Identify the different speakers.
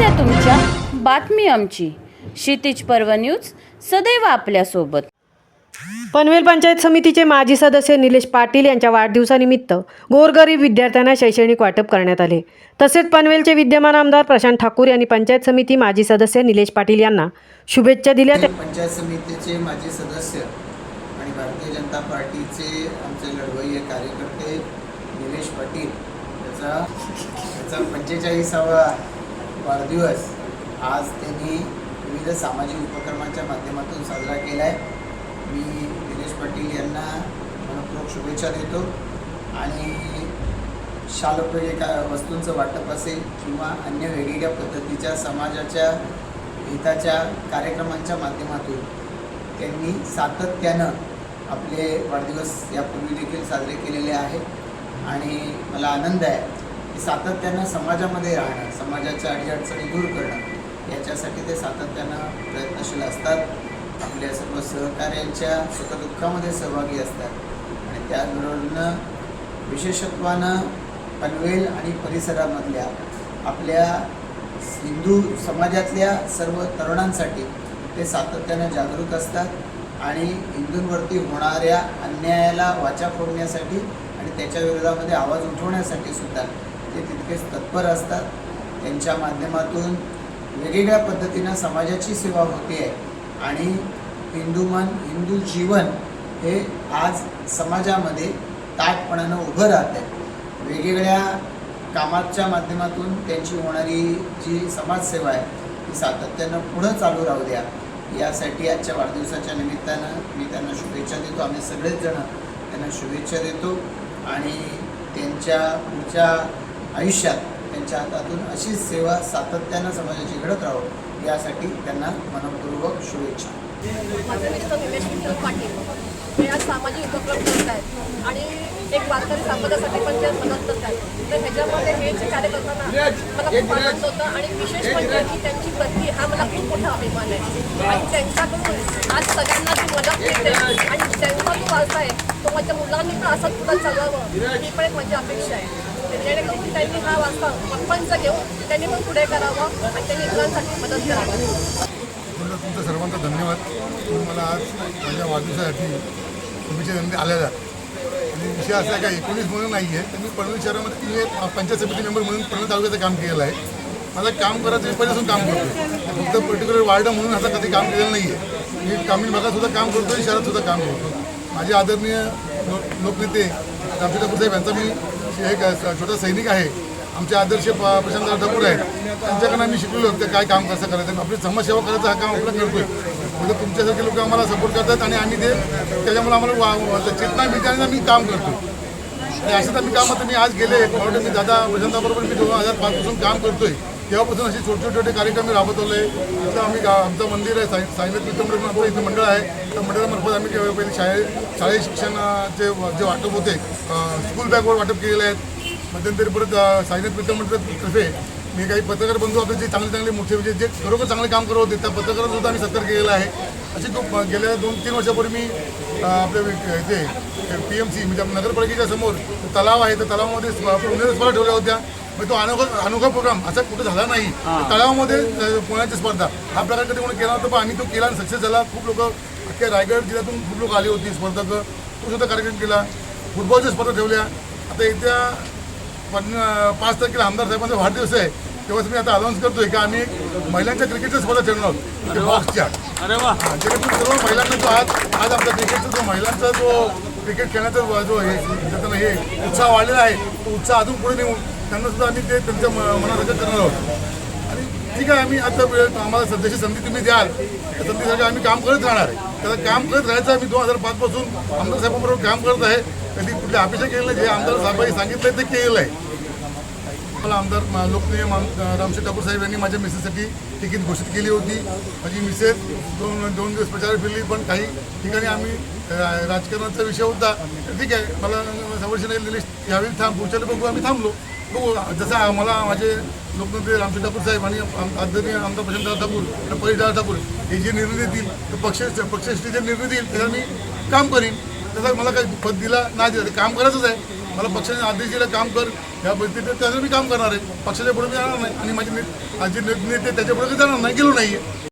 Speaker 1: समस्या तुमच्या. बातमी आमची. क्षितिज पर्व न्यूज सदैव आपल्यासोबत.
Speaker 2: पनवेल पंचायत समितीचे माजी सदस्य निलेश पाटील यांच्या वाढदिवसानिमित्त गोरगरीब विद्यार्थ्यांना शैक्षणिक वाटप करण्यात आले. तसेच पनवेलचे विद्यमान आमदार प्रशांत ठाकूर यांनी पंचायत समिती माजी सदस्य निलेश पाटील यांना शुभेच्छा दिल्या.
Speaker 3: पंचायत समितीचे माजी सदस्य आणि भारतीय जनता पार्टीचे आमचे लढवय्ये कार्यकर्ते निलेश पाटील याचा याचा पंचेचाळीसावा वाढदिवस. आज त्यांनी विविध सामाजिक उपक्रमांच्या माध्यमातून साजरा केला आहे मी दिनेश पाटील यांना मनपूर्वक शुभेच्छा देतो. आणि शालोपयोगी का वस्तूंचं वाटप असेल किंवा अन्य वेगवेगळ्या पद्धतीच्या समाजाच्या हिताच्या कार्यक्रमांच्या माध्यमातून त्यांनी सातत्यानं आपले वाढदिवस यापूर्वी देखील साजरे केलेले आहेत. आणि मला आनंद आहे सातत्यानं समाजामध्ये राहणं समाजाच्या अडीअडचणी दूर करणं याच्यासाठी ते सातत्यानं प्रयत्नशील असतात. आपल्या सर्व सहकार्यांच्या सुखदुःखामध्ये सहभागी असतात. आणि त्याचबरोबरनं विशेषत्वानं पनवेल आणि परिसरामधल्या आपल्या हिंदू समाजातल्या सर्व तरुणांसाठी ते सातत्यानं जागरूक असतात आणि हिंदूंवरती होणाऱ्या अन्यायाला वाचा फोडण्यासाठी आणि त्याच्या विरोधामध्ये आवाज उठवण्यासाठी सुद्धा ते तितकेच तत्पर असतात त्यांच्या माध्यमातून वेगवेगळ्या पद्धतीनं समाजाची सेवा होते. आहे आणि हिंदू मन हिंदू जीवन हे आज समाजामध्ये ताटपणानं उभं राहत आहे. वेगवेगळ्या कामाच्या माध्यमातून त्यांची होणारी जी समाजसेवा आहे ती सातत्यानं पुढं चालू राहू द्या. यासाठी आजच्या वाढदिवसाच्या निमित्तानं मी त्यांना शुभेच्छा देतो. आम्ही सगळेच जण त्यांना शुभेच्छा देतो. आणि त्यांच्या पुढच्या आयुष्यात त्यांच्या हातातून अशीच सेवा सातत्यानं समाजाची घडत राहो यासाठी त्यांना मनपूर्वक शुभेच्छा.
Speaker 4: माझे मिस्टर निलेश विठ्ठल पाटील हे आज सामाजिक उपक्रम करत आहेत आणि एक वारकरी समाजासाठी पण ते मदत करत आहेत. तर ह्याच्यामध्ये हे जे कार्य करताना मला खूप आनंद होता आणि विशेष म्हणजे की त्यांची गती हा मला खूप मोठा अभिमान आहे. आणि त्यांच्याकडून आज सगळ्यांना ती मदत मिळते आणि त्यांचा जो वारसा आहे तो माझ्या मुलांनी पण असंच पुढे चालवावं. ही पण एक माझी अपेक्षा आहे. जेणेकरून त्यांनी हा वास्ता पप्पांचा घेऊन त्यांनी पण पुढे करावं आणि त्यांनी इतरांसाठी मदत करावी.
Speaker 5: तुमचा सर्वांचा धन्यवाद. तुम्ही मला आज माझ्या वाढदिवसासाठी शुभेच्छा संधी आलेल्या आणि विषय असा आहे का एकोणीस म्हणून नाही आहे तर मी पनवेल शहरामध्ये मी पंचायत समिती मेंबर म्हणून पनवेल तालुक्याचं काम केलेलं आहे. माझं काम करायचं मी पहिल्यापासून काम करतो फक्त पर्टिक्युलर वार्ड म्हणून असं कधी काम केलेलं नाही आहे मी ग्रामीण भागातसुद्धा काम करतो आणि शहरातसुद्धा काम करतो माझे आदरणीय लोकनेते रामजी ठाकूर साहेब यांचा मी एक छोटा सैनिक आहे. आमचे आदर्श प- प्रशांत ठाकूर आहेत. त्यांच्याकडनं आम्ही शिकलेलो ते काय काम कसं करायचं आपली समाजसेवा करायचं हा काम आपलं करतोय. म्हणजे तुमच्यासारखे लोक आम्हाला सपोर्ट करतात आणि आम्ही ते त्याच्यामुळे आम्हाला वा- वा- चेतना मिळते आणि आम्ही काम करतो आणि असंच आम्ही काम आता मी आज गेले मी दादा प्रशांताबरोबर मी दोन हजार पाचपासून काम करतोय. तेव्हापासून असे छोटे छोटे छोटे कार्यक्रम मी राबवतवले इथं आम्ही गा- आमचं मंदिर आहे साई साईनाथ मित्र म्हणून आमचं इथं मंडळ आहे त्या मंडळामार्फत आम्ही केव्हा पहिले शाळे शालेय शिक्षणाचे जे वाटप होते स्कूल बॅगवर वाटप केलेले आहेत मध्यंतरी परत साईनाथ मित्र मी काही पत्रकार बंधू आपले जे चांगले चांगले मोठे म्हणजे जे खरोखर चांगले काम करत होते त्या पत्रकारांसुद्धा आम्ही सत्कार केलेला आहे असे खूप गेल्या दोन तीन वर्षापूर्वी मी आपल्या इथे पी एम सी म्हणजे नगरपालिकेच्या समोर तलाव आहे त्या तलावामध्ये उमेदवार स्पर्धा ठेवल्या होत्या तो अनोखा अनोखा प्रोग्राम असा कुठे झाला नाही. तलावामध्ये अं, पुण्याची स्पर्धा. हा प्रकार कधी कोणी केला नव्हता पण आम्ही तो केला आणि सक्सेस झाला. खूप लोक अख्ख्या रायगड जिल्ह्यातून खूप लोक आली होती स्पर्धक तो सुद्धा कार्यक्रम केला. फुटबॉलच्या स्पर्धा ठेवल्या. आता येत्या पण पाच तारखेला आमदार साहेबांचा वाढदिवस आहे. तेव्हा मी आता अनाऊन्स करतोय की आम्ही महिलांच्या क्रिकेटच्या स्पर्धा ठेवणार आहोत. बॉक्सच्या जेणेकरून सर्व महिलांना जो आज आज आपल्या क्रिकेटचा जो महिलांचा जो क्रिकेट खेळण्याचा जो- हे हे उत्साह वाढलेला आहे तो उत्साह अजून पुढे नेऊन त्यांना सुद्धा आम्ही ते त्यांच्या म- मनासारखं करणार आहोत. आणि ठीक आहे आम्ही आता वेळ आम्हाला सध्याची संधी तुम्ही द्याल. त्या संधीसाठी आम्ही काम करत राहणार आहे. त्याला काम करत राहायचं आम्ही दोन हजार पाचपासून आमदार साहेबांबरोबर काम करत आहे. कधी कुठली अपेक्षा केलेलं जे आमदार साहेबांनी सांगितलं ते केलेलं आहे. मला आमदार लोकप्रिय रामशेठ ठाकूर साहेब यांनी माझ्या मिसेससाठी तिकीट घोषित केली होती. माझी मिसेस दोन दोन दिवस प्रचार फिरली पण काही ठिकाणी आम्ही राजकारणाचा विषय होता. ठीक आहे मला संवर्षण लिस्ट यावेळी थांब पुढच्या बघू आम्ही थांबलो. बघू जसं आम्हाला माझे लोकनेते रामचंद्र ठाकूर साहेब आणि आदरणीय आमदार प्रशांत ठाकूर आणि परेशदार ठाकूर हे जे निर्णय देतील तर पक्ष पक्षश्री जे निर्णय देईल त्याला मी काम करीन. त्याचा मला काही पद दिला नाही दिला ते काम करायचंच आहे. मला पक्षाने आदेश दिला काम कर. या परिस्थितीत त्याचं मी काम करणार आहे. पक्षाच्या पुढे मी जाणार नाही आणि माझे ने- नेते त्याच्या पुढे जाणार नाही गेलो नाही